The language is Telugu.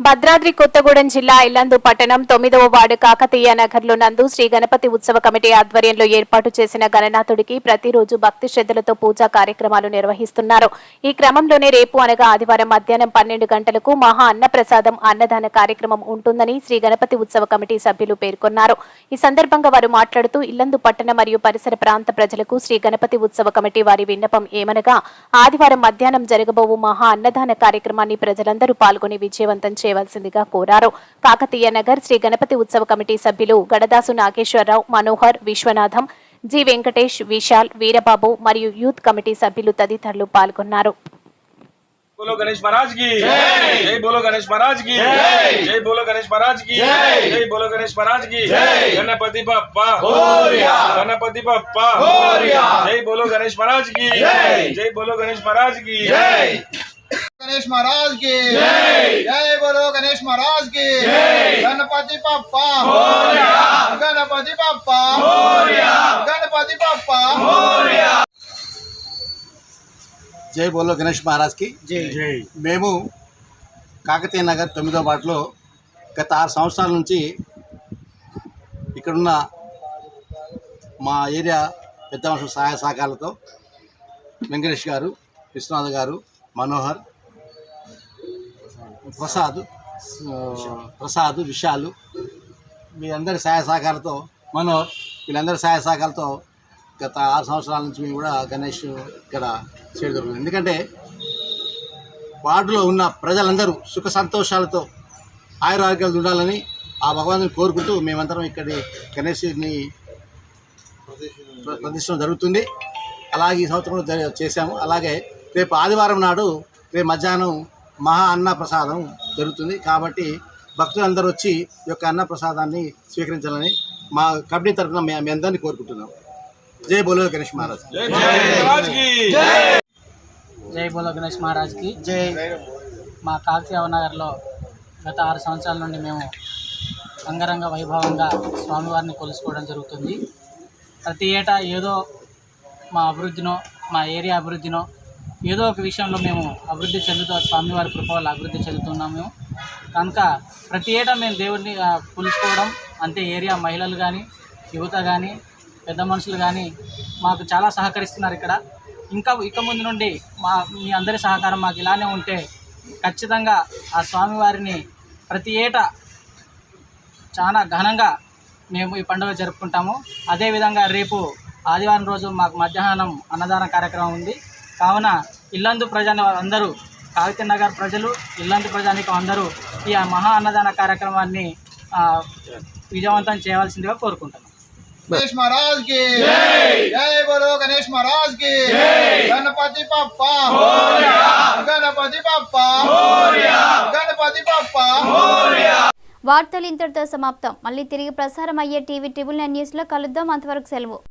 భద్రాద్రి కొత్తగూడెం జిల్లా ఇల్లందు పట్టణం తొమ్మిదవ వార్డు కాకతీయ నగర్లో నందు శ్రీ గణపతి ఉత్సవ కమిటీ ఆధ్వర్యంలో ఏర్పాటు చేసిన గణనాథుడికి ప్రతిరోజు భక్తి శ్రద్ధలతో పూజా కార్యక్రమాలు నిర్వహిస్తున్నారు. ఈ క్రమంలోనే రేపు అనగా ఆదివారం మధ్యాహ్నం పన్నెండు గంటలకు మహా అన్నప్రసాదం అన్నదాన కార్యక్రమం ఉంటుందని శ్రీ గణపతి ఉత్సవ కమిటీ సభ్యులు పేర్కొన్నారు. ఈ సందర్భంగా వారు మాట్లాడుతూ ఇల్లందు పట్టణ మరియు పరిసర ప్రాంత ప్రజలకు శ్రీ గణపతి ఉత్సవ కమిటీ వారి విన్నపం ఏమనగా ఆదివారం మధ్యాహ్నం జరగబోవు మహా అన్నదాన కార్యక్రమాన్ని ప్రజలందరూ పాల్గొని విజయవంతం చేయవలసిందిగా కోరారు కాకతీయ నగర్ శ్రీ గణపతి ఉత్సవ కమిటీ సభ్యులు గడదాసు నాగేశ్వరరావు మనోహర్ విశ్వనాథం జి వెంకటేష్ విశాల్ వీరబాబు మరియు యూత్ కమిటీ సభ్యులు తదితరులు పాల్గొన్నారు बोलो गणेश महाराज की जय बोलो गणेश महाराज की जय बोलो गणेश महाराज की जय बोलो गणेश महाराज की गणपति बप्पा गणपति बप्पा जय बोलो गणेश महाराज की जय बोलो गणेश महाराज की गणेश महाराज की जय बोलो गणेश महाराज की गणपति पप्पा गणपति पप्पा गणपति पप्पा జై బోలో గణేష్ మహారాజ్కి మేము కాకతీయ నగర్ తొమ్మిదో వార్డులో గత ఆరు సంవత్సరాల నుంచి ఇక్కడున్న మా ఏరియా పెద్ద మనుషుల సహాయ సహకారాలతో వెంకటేష్ గారు విశ్వనాథ్ గారు మనోహర్ ప్రసాద్ ప్రసాద్ విశాలు వీళ్ళందరి సహాయ సహకారాలతో మనోహర్ వీళ్ళందరి సహాయ సహకారాలతో గత ఆరు సంవత్సరాల నుంచి మేము కూడా గణేష్ ఇక్కడ చేయడం జరుగుతుంది ఎందుకంటే వార్డులో ఉన్న ప్రజలందరూ సుఖ సంతోషాలతో ఆయురారోగ్యాలు ఉండాలని ఆ భగవంతుని కోరుకుంటూ మేమందరం ఇక్కడి గణేష్ని ప్ర- జరుగుతుంది. అలాగే ఈ సంవత్సరం చేశాము. అలాగే రేపు ఆదివారం నాడు రేపు మధ్యాహ్నం మహా అన్న ప్రసాదం జరుగుతుంది. కాబట్టి భక్తులందరూ వచ్చి ఈ యొక్క అన్న ప్రసాదాన్ని స్వీకరించాలని మా కమిటీ తరఫున మేము అందరినీ కోరుకుంటున్నాం. జై బోలో గణేష్ మహారాజ్. జై బోలో గణేష్ మహారాజ్కి జై మా కాకతీయవనగర్లో గత ఆరు సంవత్సరాల నుండి మేము అంగరంగ వైభవంగా స్వామివారిని కొలుసుకోవడం జరుగుతుంది. ప్రతి ఏటా ఏదో మా అభివృద్ధినో మా ఏరియా అభివృద్ధినో ఏదో ఒక విషయంలో మేము అభివృద్ధి చెందుతూ స్వామివారి కృప వల్ల అభివృద్ధి చెందుతున్నాము మేము. కనుక ప్రతి ఏటా మేము దేవుడిని పులుచుకోవడం అంతే ఏరియా మహిళలు కానీ యువత కానీ పెద్ద మనుషులు కానీ మాకు చాలా సహకరిస్తున్నారు ఇక్కడ. ఇంకా ఇక ముందు నుండి మా మీ అందరి సహకారం మాకు ఇలానే ఉంటే ఖచ్చితంగా ఆ స్వామివారిని ప్రతి ఏటా చాలా ఘనంగా మేము ఈ పండుగ జరుపుకుంటాము. అదేవిధంగా రేపు ఆదివారం రోజు మాకు మధ్యాహ్నం అన్నదాన కార్యక్రమం ఉంది. కావున ఇల్లందు ప్రజలు అందరూ కాగిత నగర్ ప్రజలు ఇల్లందు ప్రజానికం అందరూ ఈ మహా అన్నదాన కార్యక్రమాన్ని విజయవంతం చేయవలసిందిగా కోరుకుంటున్నాం. గణేష్ మహారాజ్కి జై బోలో గణేష్ మహారాజ్కి గణపతి గణపతి పప్ప గణపతి పప్ప వార్తలు ఇంతటితో సమాప్తం. మళ్ళీ తిరిగి ప్రసారం అయ్యే టీవీ ట్రిబుల్ నైన్ న్యూస్లో కలుద్దాం. అంతవరకు సెలవు.